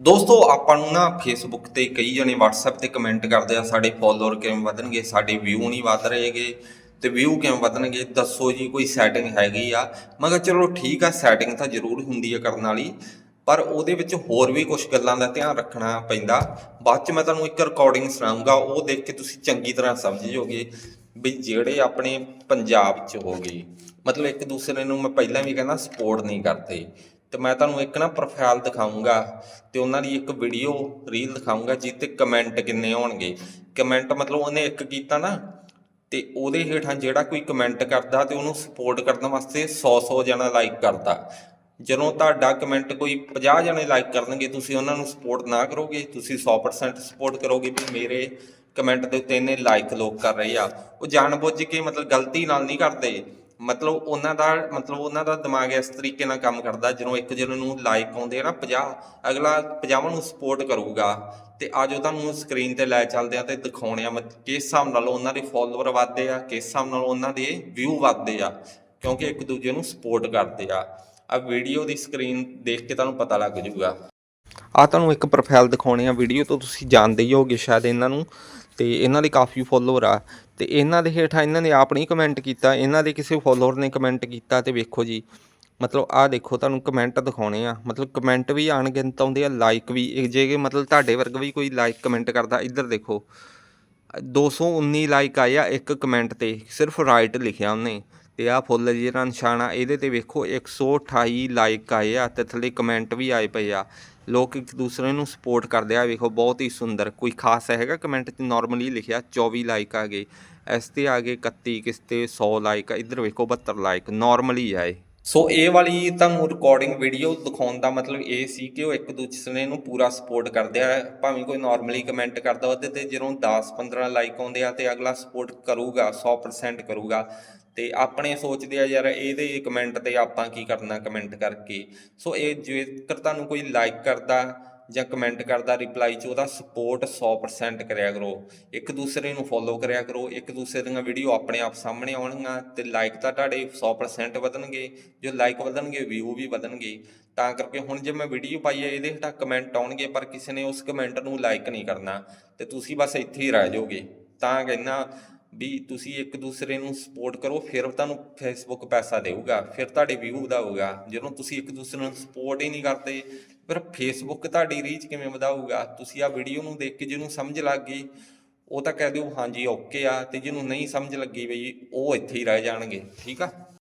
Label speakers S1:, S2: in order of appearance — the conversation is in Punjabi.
S1: ਦੋਸਤੋ, ਆਪਾਂ ਨੂੰ ਨਾ ਫੇਸਬੁੱਕ ਤੇ ਕਈ ਜਣੇ WhatsApp ਤੇ ਕਮੈਂਟ ਕਰਦੇ ਆ, ਸਾਡੇ ਫੋਲੋਅਰ ਕਿਵੇਂ ਵਧਣਗੇ, ਸਾਡੇ ਵਿਊ ਨਹੀਂ ਵਧ ਰਹੇਗੇ, ਤੇ ਵਿਊ ਕਿਵੇਂ ਵਧਣਗੇ, ਦੱਸੋ ਜੀ, ਕੋਈ ਸੈਟਿੰਗ ਹੈਗੀ ਆ। ਮੈਂ ਕਿਹਾ ਚਲੋ ਠੀਕ ਆ ਸੈਟਿੰਗ ਤਾਂ ਜ਼ਰੂਰ ਹੁੰਦੀ ਆ ਕਰਨ ਵਾਲੀ, ਪਰ ਉਹਦੇ ਵਿੱਚ ਹੋਰ ਵੀ ਕੁਝ ਗੱਲਾਂ ਦਾ ਧਿਆਨ ਰੱਖਣਾ ਪੈਂਦਾ। ਬਾਅਦ ਚ ਮੈਂ ਤੁਹਾਨੂੰ ਇੱਕ ਰਿਕਾਰਡਿੰਗ ਸੁਣਾਉਂਗਾ ਉਹ ਦੇਖ ਕੇ ਤੁਸੀਂ ਚੰਗੀ ਤਰ੍ਹਾਂ ਸਮਝ ਜਾਓਗੇ ਵੀ ਜਿਹੜੇ ਆਪਣੇ ਪੰਜਾਬ 'ਚ ਹੋ ਗਏ। ਮਤਲਬ ਇੱਕ ਦੂਸਰੇ ਨੂੰ ਮੈਂ ਪਹਿਲਾਂ ਵੀ ਕਹਿੰਦਾ ਸਪੋਰਟ ਨਹੀਂ ਕਰਦੇ। ਤੇ ਮੈਂ ਤੁਹਾਨੂੰ ਇੱਕ ਨਾ ਪ੍ਰੋਫਾਈਲ ਦਿਖਾਉਂਗਾ ਤੇ ਉਹਨਾਂ ਦੀ ਇੱਕ ਵੀਡੀਓ ਰੀਲ ਦਿਖਾਉਂਗਾ ਜਿਸ ਤੇ ਕਮੈਂਟ ਕਿੰਨੇ ਆਉਣਗੇ ਕਮੈਂਟ ਮਤਲਬ ਉਹਨੇ ਇੱਕ ਕੀਤਾ ਨਾ ਤੇ ਉਹਦੇ ਹੇਠਾਂ ਜਿਹੜਾ ਕੋਈ ਕਮੈਂਟ ਕਰਦਾ ਤੇ ਉਹਨੂੰ ਸਪੋਰਟ ਕਰਨ ਵਾਸਤੇ 100-100 ਜਣਾ ਲਾਈਕ ਕਰਦਾ। ਜਦੋਂ ਤੁਹਾਡਾ ਕਮੈਂਟ ਕੋਈ 50 ਜਣੇ ਲਾਈਕ ਕਰਨਗੇ, ਤੁਸੀਂ ਉਹਨਾਂ ਨੂੰ ਸਪੋਰਟ ਨਾ ਕਰੋਗੇ, ਤੁਸੀਂ 100% ਸਪੋਰਟ ਕਰੋਗੇ ਵੀ ਮੇਰੇ ਕਮੈਂਟ ਦੇ ਉੱਤੇ ਇਹਨੇ ਲਾਈਕ ਲੋਕ ਕਰ ਰਹੇ ਆ। ਉਹ ਜਾਣਬੁੱਝ ਕੇ ਮਤਲਬ ਗਲਤੀ ਨਾਲ ਨਹੀਂ ਕਰਦੇ। ਮਤਲਬ ਉਹਨਾਂ ਦਾ, ਮਤਲਬ ਉਹਨਾਂ ਦਾ ਦਿਮਾਗ ਇਸ ਤਰੀਕੇ ਨਾਲ ਕੰਮ ਕਰਦਾ, ਜਦੋਂ ਇੱਕ ਜਣੇ ਨੂੰ ਲਾਈਕ ਆਉਂਦੇ ਆ ਨਾ 50 ਅਗਲਾ 50 ਨੂੰ ਸਪੋਰਟ ਕਰੂਗਾ ਤੇ ਆਜੋ ਤੁਹਾਨੂੰ ਸਕਰੀਨ ਤੇ ਲੈ ਚੱਲਦੇ ਆ ਤੇ ਦਿਖਾਉਣੇ ਆ, ਮਤ- ਕਿਸ ਹਿਸਾਬ ਨਾਲ ਉਹਨਾਂ ਦੇ ਫਾਲੋਅਰ ਵੱਧਦੇ ਆ, ਕਿਸ ਹਿਸਾਬ ਨਾਲ ਉਹਨਾਂ ਦੇ ਵਿਊ ਵੱਧਦੇ ਆ, ਕਿਉਂਕਿ ਇੱਕ ਦੂਜੇ ਨੂੰ ਸਪੋਰਟ ਕਰਦੇ ਆ। ਆ ਵੀਡੀਓ ਦੀ ਸਕਰੀਨ ਦੇਖ ਕੇ ਤੁਹਾਨੂੰ ਪਤਾ ਲੱਗ ਜਾਊਗਾ। ਆ ਤੁਹਾਨੂੰ ਇੱਕ ਪ੍ਰੋਫਾਈਲ ਦਿਖਾਉਣੇ ਆ ਵੀਡੀਓ ਤੋਂ ਤੁਸੀਂ ਜਾਣਦੇ ਹੀ ਹੋਗੇ ਸ਼ਾਇਦ ਇਹਨਾਂ ਨੂੰ, ਤੇ ਇਹਨਾਂ ਦੇ ਕਾਫੀ ਫੋਲੋਅਰ ਆ। ਤੇ ਇਹਨਾਂ ਦੇ ਹੇਠਾਂ ਇਹਨਾਂ ਨੇ ਆਪ ਨਹੀਂ ਕਮੈਂਟ ਕੀਤਾ, ਇਹਨਾਂ ਦੇ ਕਿਸੇ ਫੋਲੋਅਰ ਨੇ ਕਮੈਂਟ ਕੀਤਾ ਤੇ ਵੇਖੋ ਜੀ, ਮਤਲਬ ਆਹ ਦੇਖੋ ਤੁਹਾਨੂੰ ਕਮੈਂਟ ਦਿਖਾਉਣੇ ਆ, ਮਤਲਬ ਕਮੈਂਟ ਵੀ ਅਣਗਿਣਤ ਆਉਂਦੇ ਆ ਲਾਈਕ ਵੀ, ਇਹ ਜੇ ਮਤਲਬ ਤੁਹਾਡੇ ਵਰਗ ਵੀ ਕੋਈ ਲਾਈਕ ਕਮੈਂਟ ਕਰਦਾ, ਇੱਧਰ ਦੇਖੋ 219 ਲਾਈਕ ਆਏ ਆ ਇੱਕ ਕਮੈਂਟ ਤੇ, ਸਿਰਫ ਰਾਈਟ ਲਿਖਿਆ ਉਹਨੇ, ਤੇ ਆ ਫੁੱਲ ਜਿਹੜਾ ਨਿਸ਼ਾਨ ਆ, ਇਹਦੇ ਤੇ ਵੇਖੋ 128 ਲਾਈਕ ਆਏ ਆ ਤੇ ਥੱਲੇ ਕਮੈਂਟ ਵੀ ਆਏ ਪਏ ਆ, ਲੋਕ ਇੱਕ ਦੂਸਰੇ ਨੂੰ ਸਪੋਰਟ ਕਰਦੇ ਆ ਵੇਖੋ ਬਹੁਤ ਹੀ ਸੁੰਦਰ, ਕੋਈ ਖਾਸ ਹੈਗਾ ਕਮੈਂਟ 'ਚ ਨਾਰਮਲੀ ਲਿਖਿਆ 24 ਲਾਈਕ ਆ ਗਏ ਇਸ ਤੇ ਆ ਗਏ 31 ਕਿਸ ਤੇ 100 ਲਾਈਕ ਇੱਧਰ ਵੇਖੋ 72 ਲਾਈਕ ਨਾਰਮਲੀ ਆਏ ਸੋ ਇਹ ਵਾਲੀ ਤੁਹਾਨੂੰ ਰਿਕਾਰਡਿੰਗ ਵੀਡੀਓ ਦਿਖਾਉਣ ਦਾ ਮਤਲਬ ਇਹ ਸੀ ਕਿ ਉਹ ਇੱਕ ਦੂਸਰੇ ਨੂੰ ਪੂਰਾ ਸਪੋਰਟ ਕਰਦੇ ਆ। ਭਾਵੇਂ ਕੋਈ ਨਾਰਮਲੀ ਕਮੈਂਟ ਕਰਦਾ ਉਹਦੇ ਤੇ ਜਦੋਂ 10 15 ਲਾਈਕ ਆਉਂਦੇ ਆ ਤੇ ਅਗਲਾ ਸਪੋਰਟ ਕਰੂਗਾ 100% ਕਰੂਗਾ। ਤੇ ਆਪਣੇ ਸੋਚਦੇ ਆ ਯਾਰ, ਇਹਦੇ ਕਮੈਂਟ ਤੇ ਆਪਾਂ ਕੀ ਕਰਨਾ ਕਮੈਂਟ ਕਰਕੇ। ਸੋ ਇਹ ਜੇਕਰ ਤੁਹਾਨੂੰ ਕੋਈ ਲਾਈਕ ਕਰਦਾ ਜਾਂ ਕਮੈਂਟ ਕਰਦਾ ਰਿਪਲਾਈ ਚ ਉਹਦਾ ਸਪੋਰਟ 100% ਕਰਿਆ ਕਰੋ। ਇੱਕ ਦੂਸਰੇ ਨੂੰ ਫੋਲੋ ਕਰਿਆ ਕਰੋ। ਇੱਕ ਦੂਸਰੇ ਦੀਆਂ ਵੀਡੀਓ ਆਪਣੇ ਆਪ ਸਾਹਮਣੇ ਆਉਣਗੀਆਂ ਤੇ ਲਾਈਕ ਤਾਂ ਤੁਹਾਡੇ 100% ਵਧਣਗੇ। ਜੋ ਲਾਈਕ ਵਧਣਗੇ ਵਿਊ ਵੀ ਵਧਣਗੇ। ਤਾਂ ਕਰਕੇ ਹੁਣ ਜੇ ਮੈਂ ਵੀਡੀਓ ਪਾਈ ਹੈ, ਇਹਦੇ ਹੇਠਾਂ ਕਮੈਂਟ ਆਉਣਗੇ, ਪਰ ਕਿਸੇ ਨੇ ਉਸ ਕਮੈਂਟ ਨੂੰ ਲਾਈਕ ਨਹੀਂ ਕਰਨਾ। ਤੇ ਤੁਸੀਂ ਬਸ ਇੱਥੇ ਹੀ ਰਹਿ ਜਾਓਗੇ। ਤਾਂ ਕਹਿੰਦਾ ਵੀ ਤੁਸੀਂ ਇੱਕ ਦੂਸਰੇ ਨੂੰ ਸਪੋਰਟ ਕਰੋ, ਫਿਰ ਤੁਹਾਨੂੰ ਫੇਸਬੁੱਕ ਪੈਸਾ ਦੇਊਗਾ। ਫਿਰ ਤੁਹਾਡੇ ਵਿਊ ਵਧਾਊਗਾ। ਜਦੋਂ ਤੁਸੀਂ ਇੱਕ ਦੂਸਰੇ ਨੂੰ ਸਪੋਰਟ ਹੀ ਨਹੀਂ ਕਰਦੇ ਫਿਰ ਫੇਸਬੁੱਕ ਤੁਹਾਡੀ ਰੀਚ ਕਿਵੇਂ ਵਧਾਊਗਾ? ਤੁਸੀਂ ਆ ਵੀਡੀਓ ਨੂੰ ਦੇਖ ਕੇ ਜਿਹਨੂੰ ਸਮਝ ਲੱਗ ਗਈ, ਉਹ ਤਾਂ ਕਹਿ ਦਿਓ, ਹਾਂਜੀ ਓਕੇ ਆ। ਤੇ ਜਿਹਨੂੰ ਨਹੀਂ ਸਮਝ ਲੱਗੀ ਬਈ, ਉਹ ਇੱਥੇ ਹੀ ਰਹਿ ਜਾਣਗੇ, ਠੀਕ ਆ?